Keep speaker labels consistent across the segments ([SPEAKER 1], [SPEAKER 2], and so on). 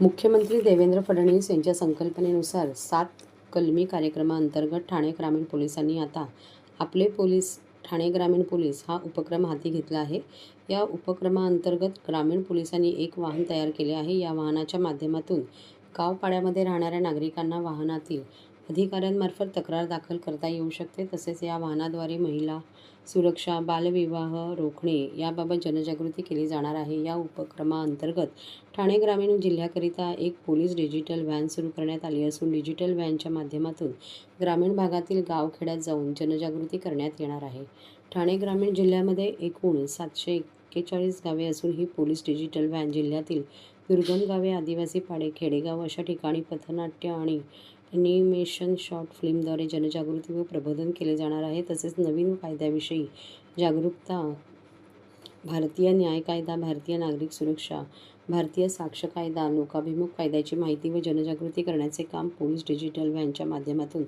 [SPEAKER 1] मुख्यमंत्री देवेंद्र फडणवीस यांच्या संकल्पनेनुसार सात कलमी कार्यक्रमाअंतर्गत ठाणे ग्रामीण पोलिसांनी आता आपले पोलीस ठाणे ग्रामीण पोलीस हा उपक्रम हाती घेतला आहे. या उपक्रमाअंतर्गत ग्रामीण पोलिसांनी एक वाहन तयार केले आहे. या वाहनाच्या माध्यमातून गावपाड्यामध्ये राहणाऱ्या नागरिकांना वाहनातील अधिकाऱ्यांमार्फत तक्रार दाखल करता येऊ शकते. तसेच या वाहनाद्वारे महिला सुरक्षा बालविवाह रोखणे याबाबत जनजागृती केली जाणार आहे. या उपक्रमाअंतर्गत ठाणे ग्रामीण जिल्ह्याकरिता एक पोलीस डिजिटल व्हॅन सुरू करण्यात आली असून डिजिटल व्हॅनच्या माध्यमातून ग्रामीण भागातील गावखेड्यात जाऊन जनजागृती करण्यात येणार आहे. ठाणे ग्रामीण जिल्ह्यामध्ये एकूण सातशे एक्केचाळीस गावे असून ही पोलीस डिजिटल व्हॅन जिल्ह्यातील दुर्गम गावे आदिवासी पाडे खेडेगाव अशा ठिकाणी पथनाट्य आणि ॲनिमेशन शॉर्ट फिल्मद्वारे जनजागृती व प्रबोधन केले जाणार आहे. तसेच नवीन कायद्याविषयी जागरूकता भारतीय न्याय कायदा भारतीय नागरिक सुरक्षा भारतीय साक्ष कायदा लोकाभिमुख कायद्याची माहिती व जनजागृती करण्याचे काम पोलीस डिजिटल व्हॅनच्या माध्यमातून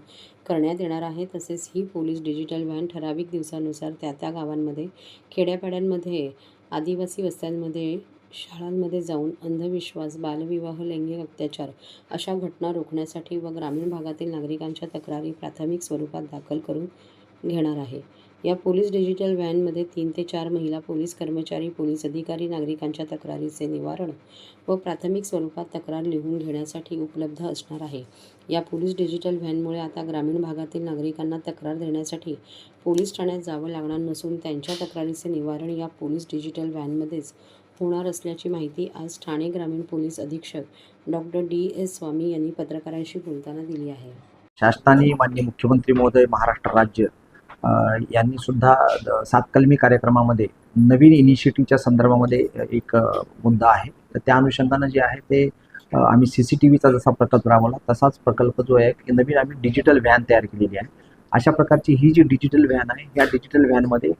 [SPEAKER 1] करण्यात येणार आहे. तसेच ही पोलीस डिजिटल व्हॅन ठराविक दिवसानुसार त्या त्या गावांमध्ये खेड्यापाड्यांमध्ये आदिवासी वस्त्यांमध्ये शाळांमध्ये जाऊन अंधविश्वास बालविवाह लैंगिक अत्याचार अशा घटना रोखण्यासाठी व ग्रामीण भागातील नागरिकांच्या तक्रारी प्राथमिक स्वरूपात दाखल करून घेणार आहे. या पोलीस डिजिटल व्हॅनमध्ये तीन ते चार महिला पोलीस कर्मचारी पोलीस अधिकारी नागरिकांच्या तक्रारीचे निवारण व प्राथमिक स्वरूपात तक्रार लिहून घेण्यासाठी उपलब्ध असणार आहे. या पोलीस डिजिटल व्हॅनमुळे आता ग्रामीण भागातील नागरिकांना तक्रार देण्यासाठी पोलीस ठाण्यात जावं लागणार नसून त्यांच्या तक्रारीचे निवारण या पोलीस डिजिटल व्हॅनमध्येच होणार असल्याची माहिती आज ठाणे ग्रामीण पोलीस अधीक्षक डॉक्टर डी. एस. स्वामी यांनी पत्रकारांशी बोलताना दिली आहे.
[SPEAKER 2] शासनाने माननीय मुख्यमंत्री महोदय महाराष्ट्र राज्य यांनी सुद्धा द- सातकलमी कार्यक्रमामध्ये नवीन इनिशिएटिव्हच्या संदर्भामध्ये एक मुद्दा आहे. तर त्या अनुषंगानं जे आहे ते आम्ही सी सी टी व्हीचा जसा प्रकल्प राबवला तसाच प्रकल्प जो आहे की नवीन आम्ही डिजिटल व्हॅन तयार केलेली आहे. अशा प्रकारची ही जी डिजिटल व्हॅन आहे या डिजिटल व्हॅनमध्ये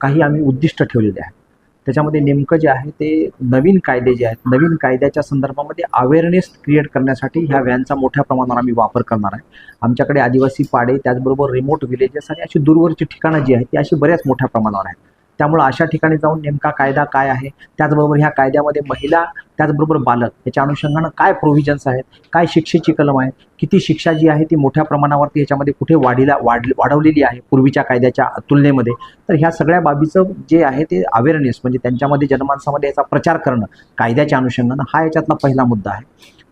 [SPEAKER 2] काही आम्ही उद्दिष्ट ठेवलेले आहे त्याच्यामध्ये नेमकं जे आहे ते नवीन कायदे जे आहेत नवीन कायद्याच्या संदर्भामध्ये अवेअरनेस क्रिएट करण्यासाठी ह्या व्हॅनचा मोठ्या प्रमाणावर आम्ही वापर करणार आहे. आमच्याकडे आदिवासी पाडे त्याचबरोबर रिमोट विलेजेस आणि अशी दूरवरची ठिकाणं जी आहेत ती अशी बऱ्याच मोठ्या प्रमाणावर आहेत. त्यामुळं अशा ठिकाणी जाऊन नेमका कायदा काय आहे? त्याचबरोबर ह्या कायद्यामध्ये महिला त्याचबरोबर बालक याच्या अनुषंगानं काय प्रोव्हिजन्स आहेत काय शिक्षेची कलम आहे किती शिक्षा जी आहे ती मोठ्या प्रमाणावरती याच्यामध्ये कुठे वाढीला वाढ वाढवलेली आहे पूर्वीच्या कायद्याच्या तुलनेमध्ये. तर ह्या सगळ्या बाबीचं जे आहे ते अवेअरनेस म्हणजे त्यांच्यामध्ये जनमानसामध्ये याचा प्रचार करणं कायद्याच्या अनुषंगानं हा याच्यातला पहिला मुद्दा आहे.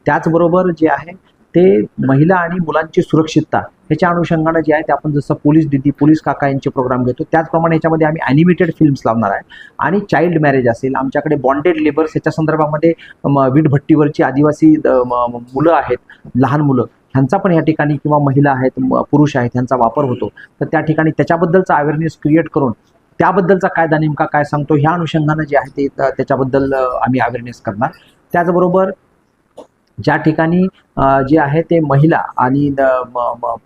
[SPEAKER 2] त्याचबरोबर जे आहे ते महिला आणि मुलांची सुरक्षितता ह्याच्या अनुषंगानं जे आहे ते आपण जसं पोलीस दिदी पोलीस काका यांचे प्रोग्राम घेतो त्याचप्रमाणे याच्यामध्ये आम्ही ॲनिमेटेड फिल्म्स लावणार आहे. आणि चाइल्ड मॅरेज असेल आमच्याकडे बॉन्डेड लेबर्स ह्याच्या संदर्भामध्ये वीटभट्टीवरची आदिवासी म, मुलं आहेत लहान मुलं ह्यांचा पण या ठिकाणी किंवा महिला आहेत पुरुष आहेत ह्यांचा वापर होतो. तर त्या ठिकाणी त्याच्याबद्दलचा अवेअरनेस क्रिएट करून त्याबद्दलचा कायदा नेमका काय सांगतो ह्या अनुषंगानं जे आहे ते त्याच्याबद्दल आम्ही अवेअरनेस करणार. त्याचबरोबर ज्या ठिकाणी जे आहे ते महिला आणि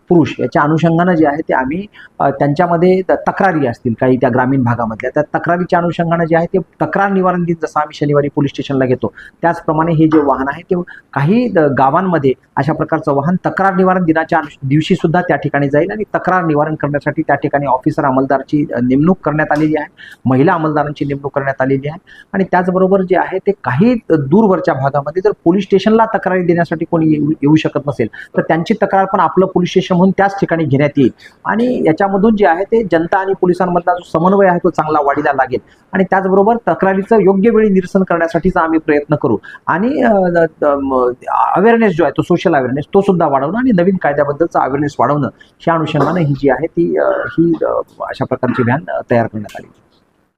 [SPEAKER 2] पुरुष याच्या अनुषंगानं जे आहे ते आम्ही त्यांच्यामध्ये तक्रारी असतील काही त्या ग्रामीण भागामधल्या. त्या तक्रारीच्या अनुषंगानं जे आहे ते तक्रार निवारण दिन जसं आम्ही शनिवारी पोलीस स्टेशनला घेतो त्याचप्रमाणे हे जे वाहन आहे ते काही द- गावांमध्ये अशा प्रकारचं वाहन तक्रार निवारण दिनाच्या दिवशी सुद्धा त्या ठिकाणी जाईल आणि तक्रार निवारण करण्यासाठी त्या ठिकाणी ऑफिसर अंमलदारची नेमणूक करण्यात आलेली आहे महिला अंमलदारांची नेमणूक करण्यात आलेली आहे आणि त्याचबरोबर जे आहे ते काही दूरवरच्या भागामध्ये जर पोलीस स्टेशनला तक्रारी देण्यासाठी कोणी येऊ शकत नसेल. तर त्यांची तक्रार पण आपलं पोलीस स्टेशन म्हणून त्याच ठिकाणी घेण्यात येईल. आणि याच्यामधून जे आहे ते जनता आणि पोलिसांमधला जो समन्वय आहे तो चांगला वाढीला लागेल. आणि त्याचबरोबर तक्रारीचं योग्य वेळी निरसन करण्यासाठीचा आम्ही प्रयत्न करू. आणि अवेअरनेस जो आहे तो सोशल अवेअरनेस तो सुद्धा वाढवणं आणि नवीन कायद्याबद्दलचा अवेअरनेस वाढवणं ह्या अनुषंगानं ही जी आहे ती ही अशा प्रकारची व्हॅन तयार करण्यात आली.